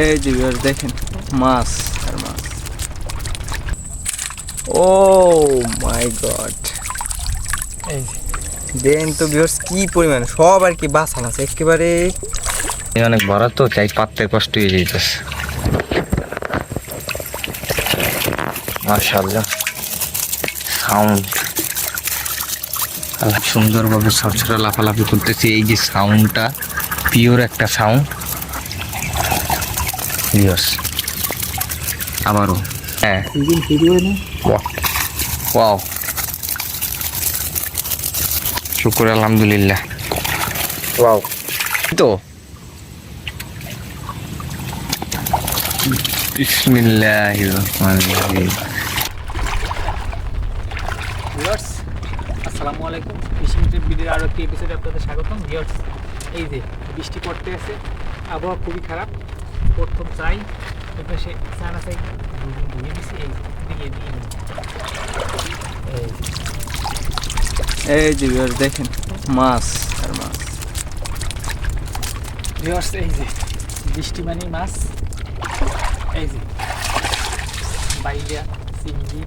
এই যে দেখেন মাছ আর মাছ। ও মাই গড। এই দেন তো ভিউয়ার্স কি পরিমাণ সব আর কি বাসা মাছ একেবারে। অনেক বড় তো চাই পাততে কষ্ট হয়ে যাইতেছে। মাশাআল্লাহ। সাউন্ড সুন্দরভাবে ছোট লাফালাফি করতেছি এই যে সাউন্ডটা পিওর একটা সাউন্ড ভিউয়ার্স আবারও হ্যাঁ ওয়াও শুকুর আলহামদুলিল্লাহ ওয়াও তো বিসমিল্লাহির রহমানির রহিম ভিউয়ার্স আসসালামু আলাইকুম। ফিশিং ট্রিপ ভিডিওর আরও একটি এপিসোডে আপনাদের স্বাগতম। ভিউয়ার্স এই যে বৃষ্টি পড়তে আছে আবহাওয়া খুবই খারাপ। প্রথম চাই এবার সে চান আছে ধুয়ে দিছি এই দিয়ে নিই। এই যে। ভিউয়ার্স দেখেন মাছ আর মাছ ভিউয়ার্স এই যে বৃষ্টি মানে মাছ এই যে বাইলিয়া চিংড়ি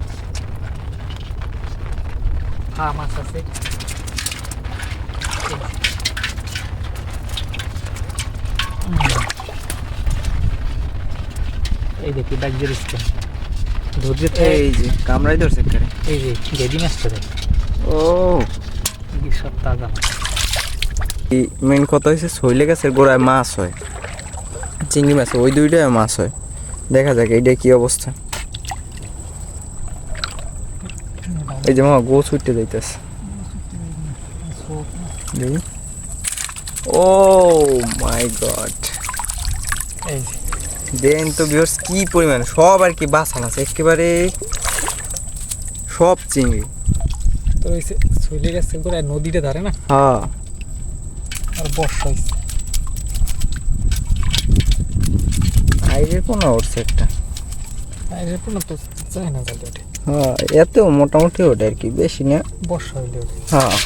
ফা মাছ আছে এই যে। উম। এই দেখি ডাকজের এই যে কামড়াই ধরছে একেবারে। এই যে গেদি মাছটা দেখ ও। কি সব তাজা। মাছ মেন কথা হয়েছে শৈলে গাছের গোড়ায় মাছ হয়। চিংড়ি মাছ ওই দুইটাই মাছ হয়। দেখা যাক এইটা কি অবস্থা। এই যে মামা গোছ উঠতে যাইতেছে। Oh my god. এই যে। দেন তো ভিউয়ার্স কি পরিমাণ? সব আর কি বাসা মাছ একেবারে সব চিংড়ি। তোর ওই চলে গেছে করে নদীটা ধারে না? হ্যাঁ। আর বর্ষা আইরে কোনো উঠছে একটা আর এরপর না তো চায় না জালে ওঠে। হ্যাঁ এত মোটামুটি ওঠে আর কি বেশি না। বর্ষা হইলে ওঠে। হ্যাঁ।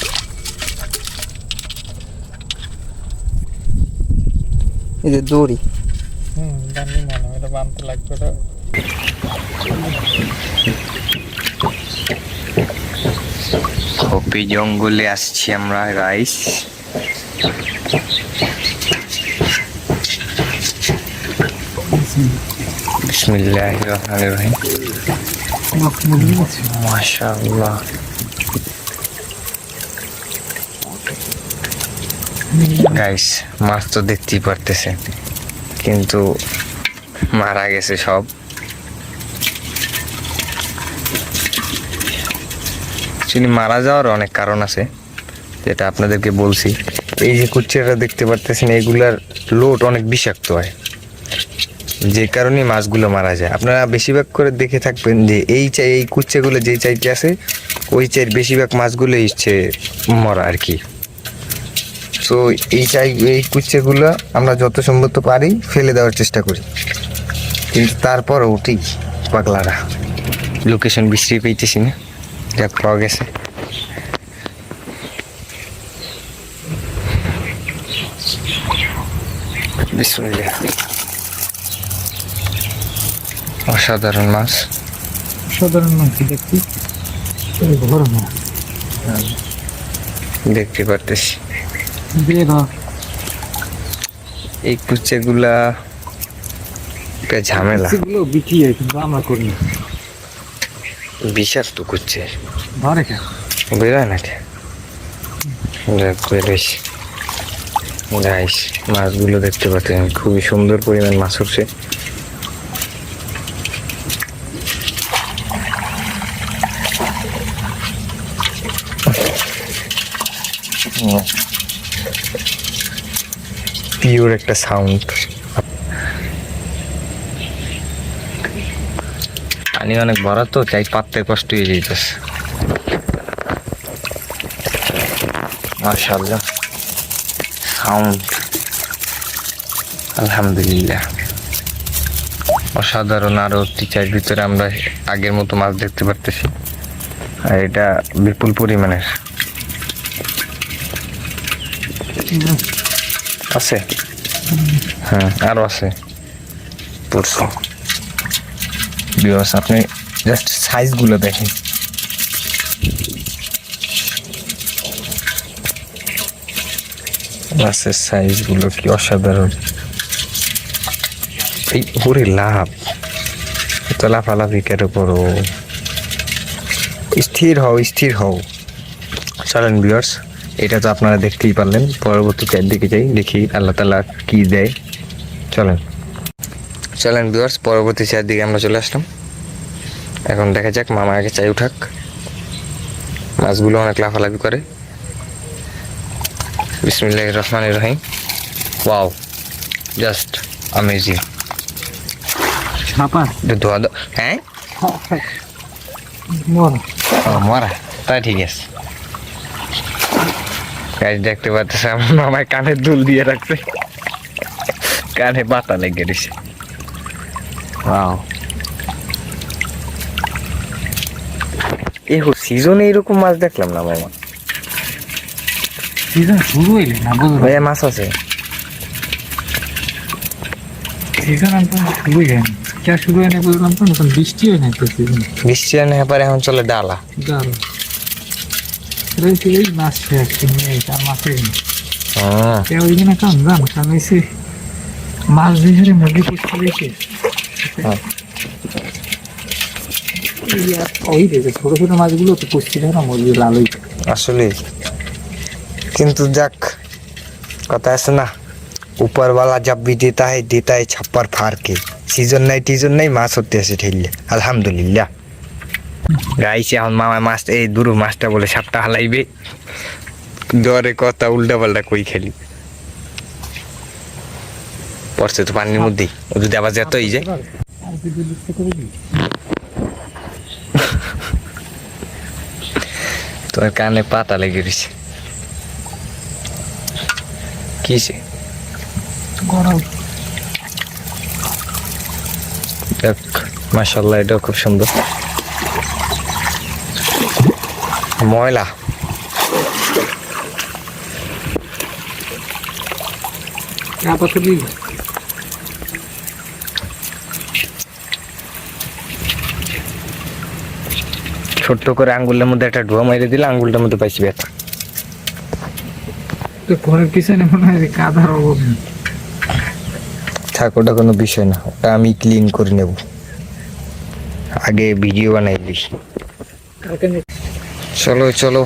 এই যে দড়ি হুম জানি মনে হয় এটা বানতে লাগবে ওটা। কপি জঙ্গলে আসছি আমরা রাইস বিসমিল্লাহির রহমানির রহিম। মাশাআল্লাহ। গাইস মাছ তো দেখতেই পারতেছেন, কিন্তু মারা গেছে সব। অ্যাকচুয়ালি মারা যাওয়ার অনেক কারণ আছে, যেটা আপনাদেরকে বলছি। এই যে কুচ্ছেটা দেখতে পারতেছেন, এগুলার লোড অনেক বিষাক্ত হয়। যে কারণে মাছগুলো মারা যায়। আপনারা বেশিরভাগ করে দেখে থাকবেন যে এই চাই এই কুচ্ছেগুলো যে চাইতে আছে, ওই চাই বেশিরভাগ মাছগুলো হচ্ছে মরা আর কি। তো এই চাই, এই কুচ্ছেগুলো আমরা যত সম্ভব পারি, ফেলে দেওয়ার চেষ্টা করি। কিন্তু তারপর উঠি পাগলারা। লোকেশন বিশ্রী পেয়েছি না। যাক পাওয়া গেছে। বিসমিল্লাহ। অসাধারণ মাছ। সাধারণ মাছ দেখছি? ঘর না দেখতে পারতেছি। এই কুচ্ছেগুলা একটা ঝামেলা। সেগুলো বিক্রি হয় কিন্তু আমরা করি না। বিষাক্ত কুচ্ছে ধরে কেন? বেরোয় বেরোইস গাইস মাছগুলো দেখতে পাচ্ছেন খুবই সুন্দর পরিমাণ মাছ উঠছে। পিওর একটা সাউন্ড পানি অনেক ভরা তো, তাই পাততে কষ্ট হয়ে যেতেছে সাউন্ড। আলহামদুলিল্লাহ। অসাধারণ আরও টিচার ভিতরে আমরা আগের মতো মাছ দেখতে পারতেছি। আর এটা বিপুল পরিমাণের। আছে? হ্যাঁ আরও আছে। পড়ছে। বিকজ আপনি জাস্ট সাইজগুলো দেখেন। মাছের সাইজগুলো কি অসাধারণ। এই ওরে লাভ। এত লাফালাফি কেটে স্থির হও স্থির হও। চলেন ভিউয়ার্স এটা তো আপনারা দেখতেই পারলেন। পরবর্তী চার দিকে যাই, দেখি আল্লাহ তালা কি দেয়। চলেন। চলেন ভিউয়ার্স পরবর্তী চার দিকে আমরা চলে আসলাম। এখন দেখা যাক মামা আগে চাই উঠাক। মাছগুলো অনেক লাফালাফি করে। বিসমিল্লাহ রহমান রহিম। ওয়াও জাস্ট ধোয়া হ্যাঁ? মর। তাই ঠিক আছে। গাছ দেখতে পাচ্ছি আমার মামায় কানে দুল দিয়ে রাখছে। কানে পাতা লেগে দিছে ওয়াও এই সিজনে এরকম মাছ দেখলাম না মামা। সিজন শুরু হইলে না বুঝলো ভাইয়া মাছ আছে। সিজন একদম শুরুই হয়নি কে শুরু হয়নি বুঝলাম তো নতুন বৃষ্টি হয় নাই তো সিজন বৃষ্টি আনে পরে এখন চলে ডালা। দারুণ রয়েছে এই মাছ শেষ কিনে আর মাছের কে ওই দিনে কাম জান কাম এসে মাছ দিয়ে মুরগি পুষতে হ্যাঁ। আসলে। কিন্তু যাক কথা আছে না। উপরওয়ালা জব ভি দেতা হ্যাঁ দেতা হ্যাঁ ছাপ্পার ফার কে? সিজন নাই টিজন নাই মাছ হতে আসে ঠেললে আলহামদুলিল্লাহ। গাইছে এখন মামা মাছ এই দুরু মাছটা বলে সাপটা হালাইবে। ডরে কথা উল্টা পাল্টা কই খেলি। পড়ছে তো পানির মধ্যেই। ও যদি আবার যায় লিখতে করে দিই তোর কানে পাতা লেগে দিছে কিসে দেখ এটাও খুব সুন্দর। ময়লা। আপাতত ছোট্ট করে আঙ্গুলের মধ্যে একটা ডুয়া মাইরে দিলে আঙ্গুলটার মধ্যে পাইছি ব্যথা। তো ফোনের পিছনে মনে হয় কাদার অভাব। থাক ওটা কোনো বিষয় না। ওটা আমি ক্লিন করে নেব। আগে ভিডিও বানাই দিই। চলো চলো।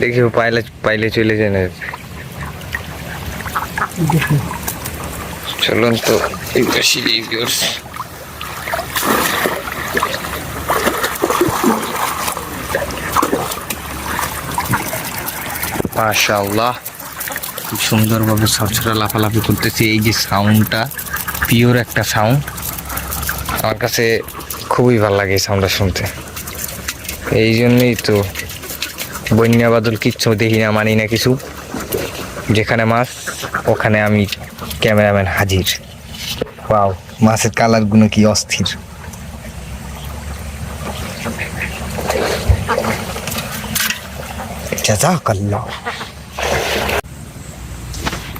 দেখি পাইলে পাইলে চলে যায় না চলুন তো, এই বেশি ভিউয়ার্স মাশাআল্লাহ, খুব সুন্দরভাবে ছড়ছড়া লাফালাফি করতেছি। এই যে সাউন্ডটা পিওর একটা সাউন্ড আমার কাছে খুবই ভালো লাগে এই সাউন্ডটা শুনতে। এই জন্যই তো বন্যা বাদল কিচ্ছু দেখি না, মানি না কিছু। যেখানে মাছ ওখানে আমি ক্যামেরাম্যান হাজির। ওয়াও, মাছের কালারগুলো কি অস্থির।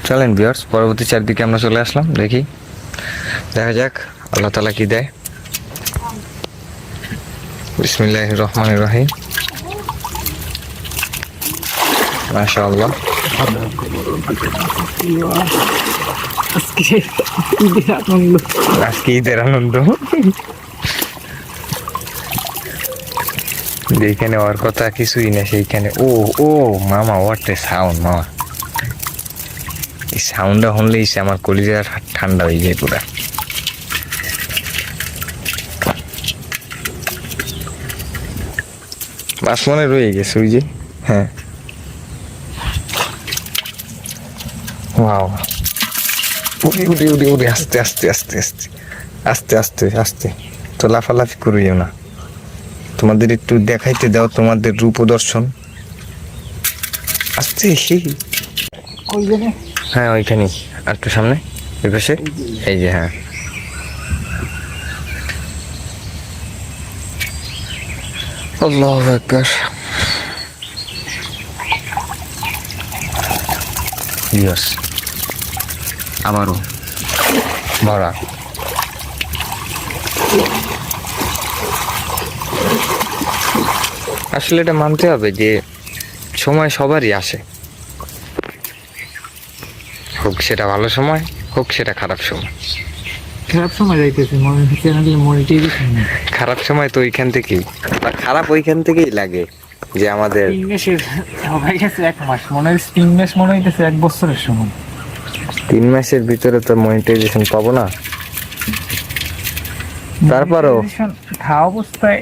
চলেন বিয়ার্স পরবর্তী চারদিকে আমরা চলে আসলাম, দেখি। দেখা যাক, আল্লাহ তালা কি দেয়। বিসমিল্লাহ রহমান রহিম। মাশা আল্লাহ আনন্দ। যেখানে ওর কথা কিছুই না সেইখানে ও ও, মামা হোয়াট এ সাউন্ড মামা। এই সাউন্ডটা শুনলেই সে আমার কলিজা ঠান্ডা হয়ে যায় পুরা। মাছ মনে রয়ে গেছে ওই যে হ্যাঁ। ওয়াও উড়ি উড়ি উড়ি উড়ি আস্তে আস্তে আস্তে আস্তে। আস্তে আস্তে আস্তে। তো লাফালাফি করিও না। তোমাদের একটু দেখাইতে দাও তোমাদের রূপদর্শন। আস্তে হ্যাঁ ওইখানেই। আর একটু সামনে ওই পাশে? এই যে। হ্যাঁ। আল্লাহ একবার ইয়স আবারও। ভরা আসলে এটা মানতে হবে যে সময় সবারই আসে। হোক সেটা ভালো সময় হোক সেটা খারাপ সময়। খারাপ সময় যাইতেছে মনে হচ্ছে না খারাপ সময় তো ওইখান থেকেই। খারাপ ওইখান থেকেই লাগে। যে আমাদের তিন মাসের হয়ে গেছে এক মাস মনে হচ্ছে তিন মাস মনে হইতেছে এক বছরের সময়। তিন মাসের ভিতরে তো মনিটাইজেশন পাবো না। তারপরও? Monetization খাওয়া অবস্থায়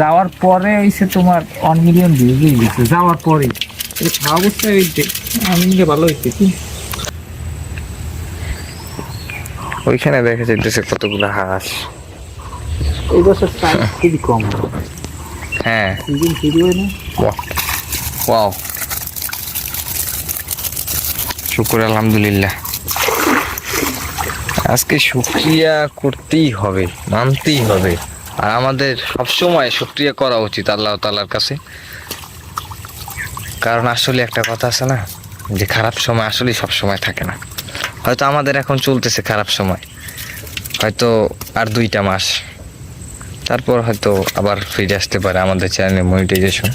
যাওয়ার পরে হইছে তোমার ওয়ান মিলিয়ন ভিউজ হয়ে গেছে। যাওয়ার পরে খাওয়া অবস্থায় হইতে আমি ভালো হইতে কি? ওইখানে দেখা যাইতেছে কতগুলো হাঁস। এই বছর খুবই কম। হ্যাঁ। শুরু হয় না ওয়াও শুকুর আলহামদুলিল্লাহ। আজকে শুক্রিয়া করতেই হবে মানতেই হবে। আর আমাদের সবসময় শুক্রিয়া করা উচিত আল্লাহ তালার কাছে। কারণ আসলে একটা কথা আছে না যে খারাপ সময় আসলে সব সময় থাকে না। হয়তো আমাদের এখন চলতেছে খারাপ সময়। হয়তো আর দুইটা মাস। তারপর হয়তো আবার ফিরে আসতে পারে আমাদের চ্যানেলে মনিটাইজেশন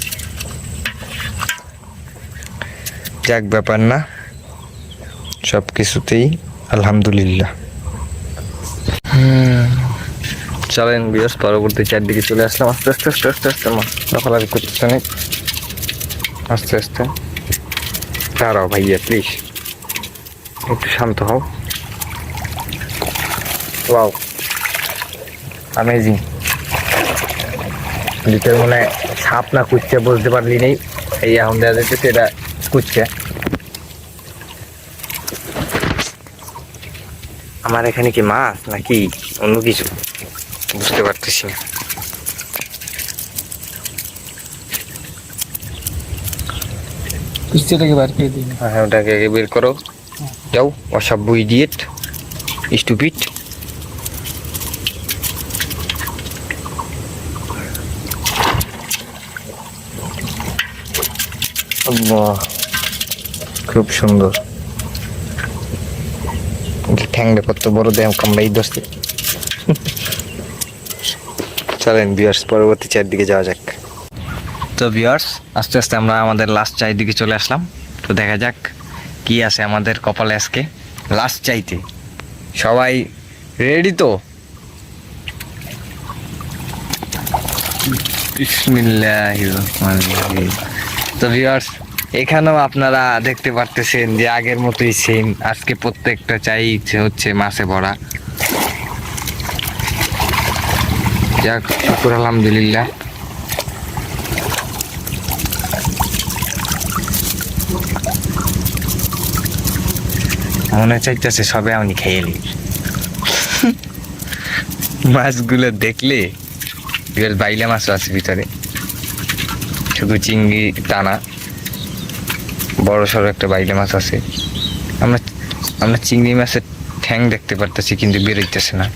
যাক ব্যাপার না। সব কিছুতেই আলহামদুলিল্লাহ চলেন বিয়স পরবর্তী চারদিকে চলে আসলাম। আস্তে আস্তে আস্তে আস্তে আস্তে মা। দখলারি করতেছে অনেক আস্তে আস্তে। দাঁড়াও ভাইয়া প্লিজ একটু শান্ত হও। ওয়াও অ্যামেজিং ভিতরে মনে হয় সাপ না কুচ্ছে বুঝতে পারলি নেই। এই এখন দেখা যাচ্ছে এটা কুচ্ছে আমার এখানে কি মাছ নাকি অন্য কিছু? বুঝতে পারতেছি না। পিকচারটাকে বার করে দিন হ্যাঁ ওটাকে বের করো। যাও অসভ্য ইডিয়েট স্টুপিড খুব সুন্দর। ঠ্যাংটা কত বড় দেহ কামড়াই দোস্তে চলেন বিয়ার্স পরবর্তী চারদিকে যাওয়া যাক। তো বিয়ার্স আস্তে আস্তে আমরা আমাদের লাস্ট চারিদিকে চলে আসলাম। তো দেখা যাক কি আছে আমাদের কপালে আজকে। লাস্ট চাইতে। সবাই রেডি তো? বিসমিল্লাহির রহমানির রহিম। তো ভিউয়ার্স এখানেও আপনারা দেখতে পারতেছেন যে আগের মতোই সেম আজকে প্রত্যেকটা চাই হচ্ছে মাছে ভরা। যাক শুকুর আলহামদুলিল্লাহ। মনে চাইতেছে সবে আমি খেয়ে নি। মাছগুলো দেখলে বাইলে মাছ আছে ভিতরে। শুধু চিংড়ি টানা বড় সড়ো একটা বাইলে মাছ আছে। আমরা আমরা চিংড়ি মাছের ঠ্যাং দেখতে পারতেছি কিন্তু বেরোইতেছে না।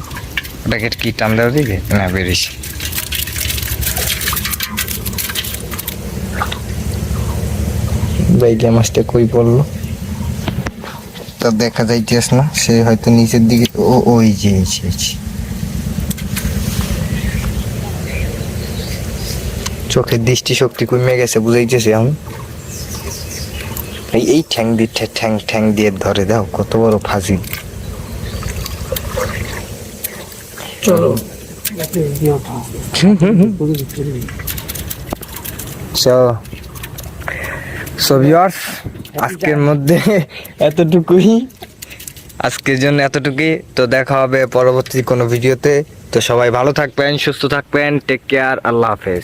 ওটাকে কি টান দেওয়া দিকে না বেরিয়েছে বাইলে মাছটা কই পড়ল? তা দেখা যাইতেছ না সে হয়তো নিচের দিকে ও ওই যে এই যে, এই যে। চোখের দৃষ্টি শক্তি কমে গেছে বুঝাইতেছে আমি এই এই ঠ্যাং দিয়ে ঠ্যাং- ঠ্যাং দিয়ে ধরে দাও কত বড় ফাঁসি চলো। আজকের মধ্যে এতটুকুই। আজকের জন্য এতটুকুই। তো দেখা হবে পরবর্তী কোনো ভিডিওতে। তো সবাই ভালো থাকবেন সুস্থ থাকবেন। টেক কেয়ার আল্লাহ হাফেজ।